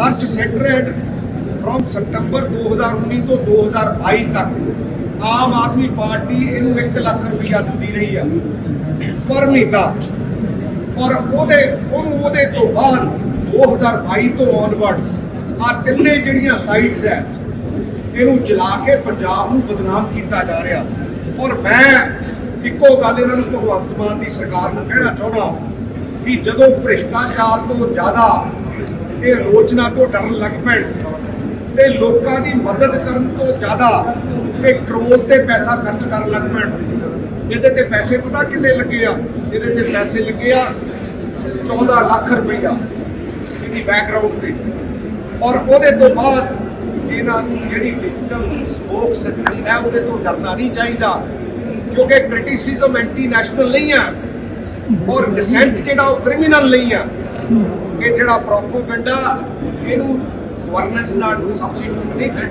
Research centre and from ਸਤੰਬਰ 2019 ਤੋਂ 2022 ਤੱਕ Aam Aadmi party ਇਹਨੂੰ 1 ਲੱਖ ਰੁਪਇਆ ਦਿੰਦੀ ਰਹੀ ਆ ਪਰ ਮਹੀਨਾ। ਔਰ ਉਹਦੇ, ਉਹਨੂੰ ਉਹਦੇ ਤੋਂ ਬਾਅਦ 2022 ਤੋਂ ਔਨਵਰਡ ਆ ਤਿੰਨੇ ਜਿਹੜੀਆਂ ਸਾਈਟਸ ਹੈ ਇਹਨੂੰ ਚਲਾ ਕੇ ਪੰਜਾਬ ਨੂੰ ਬਦਨਾਮ ਕੀਤਾ ਜਾ ਰਿਹਾ। ਔਰ ਮੈਂ ਇੱਕੋ ਗੱਲ ਇਹਨਾਂ ਨੂੰ ਭਗਵੰਤ ਮਾਨ ਦੀ ਸਰਕਾਰ ਨੂੰ ਕਹਿਣਾ ਚਾਹੁੰਦਾ ਕਿ ਜਦੋਂ ਭ੍ਰਿਸ਼ਟਾਚਾਰ ਤੋਂ ਜ਼ਿਆਦਾ ਇਹ ਆਲੋਚਨਾ ਤੋਂ ਡਰਨ ਲੱਗ ਪੈਣ। ਤੇ ਲੋਕਾਂ ਦੀ ਮਦਦ ਕਰਨ ਤੋਂ ਜ਼ਿਆਦਾ ਇਹ ਟਰੋਲ ਤੇ ਪੈਸਾ ਖਰਚ ਕਰਨ ਲੱਗ ਪੈਣ। ਇਹਦੇ ਤੇ ਪੈਸੇ ਪਤਾ ਕਿੰਨੇ ਲੱਗੇ ਆ? ਇਹਦੇ ਤੇ ਪੈਸੇ ਲੱਗੇ ਆ 14 ਲੱਖ ਰੁਪਈਆ ਇਹਦੀ ਬੈਕਗ੍ਰਾਉਂਡ ਤੇ। ਔਰ ਉਹਦੇ ਤੋਂ ਬਾਅਦ ਇਹਨਾਂ ਨੂੰ ਜਿਹੜੀ ਡਿਜੀਟਲ ਸਪੋਕ ਸਕਰੀਨ ਹੈ, ਉਹਦੇ ਤੋਂ ਡਰਨਾ ਨਹੀਂ ਚਾਹੀਦਾ। ਕਿਉਂਕਿ ਕ੍ਰਿਟਿਸਿਜ਼ਮ ਐਂਟੀ ਨੈਸ਼ਨਲ ਨਹੀਂ ਆ ਔਰ ਡਿਸੈਂਟ ਜਿਹੜਾ ਉਹ ਕ੍ਰਿਮੀਨਲ ਨਹੀਂ ਆ ਇਹ ਜਿਹੜਾ ਪ੍ਰੋਪੋਗੈਂਡਾ ਇਹਨੂੰ ਗਵਰਨੈਂਸ ਨਾਲ ਸਬਸਟੀਟਿਊਟ ਨਹੀਂ ਕੀਤਾ